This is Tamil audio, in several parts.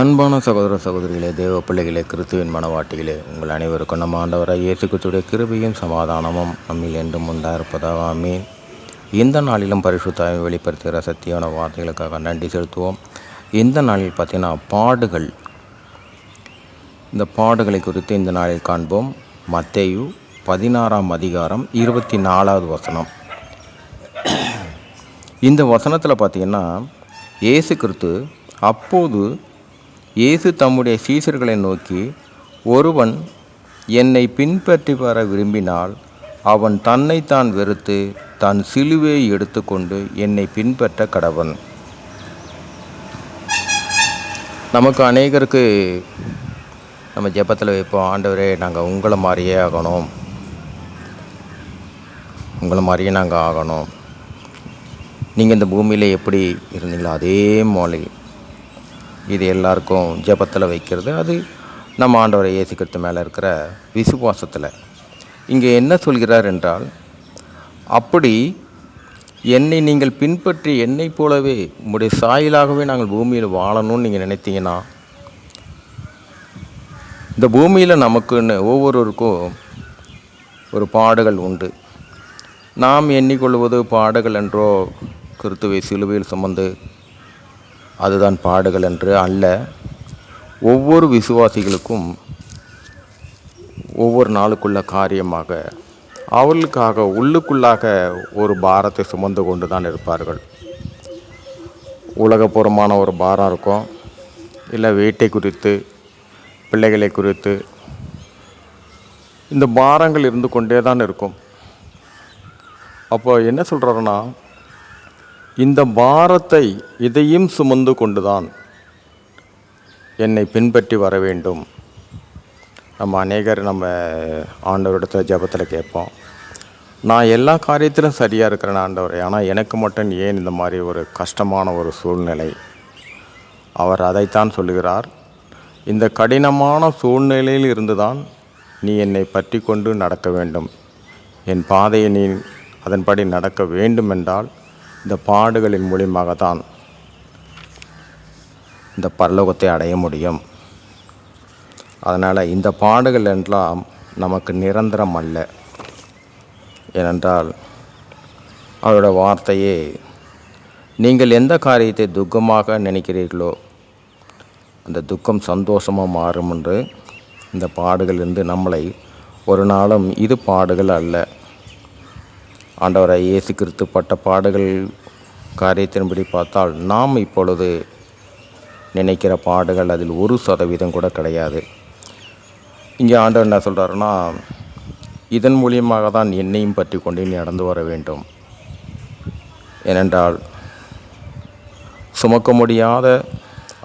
அன்பான சகோதர சகோதரிகளே தேவ பிள்ளைகளே கிறிஸ்துவின் மனவாட்டிகளே உங்கள் அனைவருக்கும் நம்ம ஆண்டவராக இயேசு கிறிஸ்துடைய கிருபையும் சமாதானமும் நம்மில் என்றும் உண்டாயிருப்பதாக ஆமீன். இந்த நாளிலும் பரிசுத்தாய் வெளிப்படுத்துகிற சத்தியான வார்த்தைகளுக்காக நன்றி செலுத்துவோம். இந்த நாளில் பார்த்தீங்கன்னா பாடுகள். இந்த பாடுகளை குறித்து இந்த நாளில் காண்போம். மத்தேயு பதினாறாம் அதிகாரம் இருபத்தி நாலாவது வசனம். இந்த வசனத்தில் பார்த்தீங்கன்னா இயேசு கிறிஸ்து அப்போது இயேசு தம்முடைய சீசர்களை நோக்கி ஒருவன் என்னை பின்பற்றி வர விரும்பினால் அவன் தன்னைத்தான் வெறுத்து தன் சிலுவையை எடுத்துக்கொண்டு என்னை பின்பற்ற கடவன். நமக்கு அநேகருக்கு நம்ம ஜெபத்தில் வைப்போம் ஆண்டவரே நாங்கள் உங்களை மாதிரியே ஆகணும். உங்களை மாதிரியே நாங்கள் ஆகணும். நீங்கள் இந்த பூமியில் எப்படி இருந்தீங்களோ அதே மாதிரி இது எல்லாருக்கும் ஜெபத்தில் வைக்கிறது. அது நம்ம ஆண்டவரை இயேசுக்கிறது மேலே இருக்கிற விசுவாசத்தில். இங்கே என்ன சொல்கிறார் என்றால் அப்படி என்னை நீங்கள் பின்பற்றி என்னை போலவே உங்களுடைய சாயலாகவே நாங்கள் பூமியில் வாழணும்னு நீங்கள் நினைத்தீங்கன்னா இந்த பூமியில் நமக்குன்னு ஒவ்வொருவருக்கும் ஒரு பாடுகள் உண்டு. நாம் எண்ணிக்கொள்வது பாடுகள் என்றோ கிறித்துவை சிலுவையில் சுமந்து அதுதான் பாடுகள் என்று அல்ல. ஒவ்வொரு விசுவாசிகளுக்கும் ஒவ்வொரு நாளுக்குள்ள காரியமாக அவர்களுக்காக உள்ளுக்குள்ளாக ஒரு பாரத்தை சுமந்து கொண்டு தான் இருப்பார்கள் உலகபூர்வமான ஒரு பாரம் இருக்கும். இல்லை வீட்டை குறித்து பிள்ளைகளை குறித்து இந்த பாரங்கள் இருந்து கொண்டே தான் இருக்கும். அப்போ என்ன சொல்கிறாருன்னா இந்த பாரத்தை இதையும் சுமந்து கொண்டுதான் என்னை பின்பற்றி வர வேண்டும். நம்ம அநேகர் நம்ம ஆண்டவரிடத்தில் ஜெபத்தில் கேட்போம். நான் எல்லா காரியத்திலும் சரியாக இருக்கிறேன் ஆண்டவர். ஆனால் எனக்கு மட்டும் ஏன் இந்த மாதிரி ஒரு கஷ்டமான ஒரு சூழ்நிலை? அவர் அதைத்தான் சொல்லுகிறார். இந்த கடினமான சூழ்நிலையில் இருந்துதான் நீ என்னை பற்றி கொண்டு நடக்க வேண்டும். என் பாதையை நீ அதன்படி நடக்க வேண்டுமென்றால் இந்த பாடுகளின் மூலியமாகத்தான் இந்த பரலோகத்தை அடைய முடியும். அதனால் இந்த பாடுகள் என்றெல்லாம் நமக்கு நிரந்தரம் அல்ல. ஏனென்றால் அவரோட வார்த்தையே நீங்கள் எந்த காரியத்தை துக்கமாக நினைக்கிறீர்களோ அந்த துக்கம் சந்தோஷமாக மாறும் என்று இந்த பாடுகள் இருந்து நம்மளை ஒரு நாளும் இது பாடுகள் அல்ல. ஆண்டவரை இயேசு கிறிஸ்து பட்ட பாடுகள் காரியத்தின்படி பார்த்தால் நாம் இப்பொழுது நினைக்கிற பாடுகள் அதில் ஒரு சதவீதம் கூட கிடையாது. இங்கே ஆண்டவர் என்ன சொல்கிறாருன்னா இதன் மூலியமாக தான் என்னையும் பற்றி கொண்டு நீ நடந்து வர வேண்டும். ஏனென்றால் சுமக்க முடியாத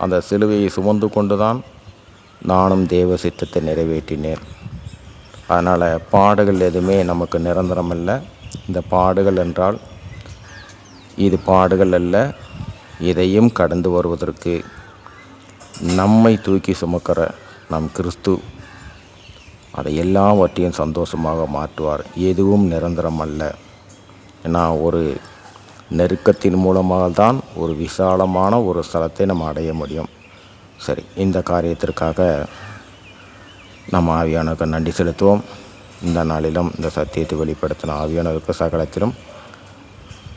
அந்த சிலுவையை சுமந்து கொண்டு தான் நானும் தேவ சித்தத்தை நிறைவேற்றினேன். அதனால் பாடுகள் எதுவுமே நமக்கு நிரந்தரம் இல்லை இந்த பாடுகள் என்றால் இது பாடுகள் அல்ல இதையும் கடந்து வருவதற்கு நம்மை தூக்கி சுமக்கிற நம் கிறிஸ்து அதை எல்லாவற்றையும் சந்தோஷமாக மாற்றுவார். எதுவும் நிரந்தரம் அல்ல. ஏன்னா ஒரு நெருக்கத்தின் மூலமாக தான் ஒரு விசாலமான ஒரு ஸ்தலத்தை நம்ம அடைய முடியும். சரி இந்த காரியத்திற்காக நம்ம ஆவியானவருக்கு நன்றி செலுத்துவோம். இந்த நாளிலும் இந்த சத்தியத்தை வெளிப்படுத்தின ஆவியானவருக்கு சகலத்திலும்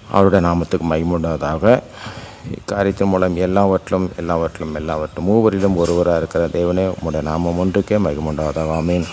அவருடைய நாமத்துக்கு மைமுண்டதாக இக்காரியத்தின் மூலம் எல்லாவற்றிலும் எல்லாவற்றிலும் எல்லாவற்றிலும் மூவரிலும் ஒருவராக இருக்கிற தேவனே உங்களுடைய நாமம் ஒன்றுக்கே மகிமுண்டாவதாக ஆமீன்.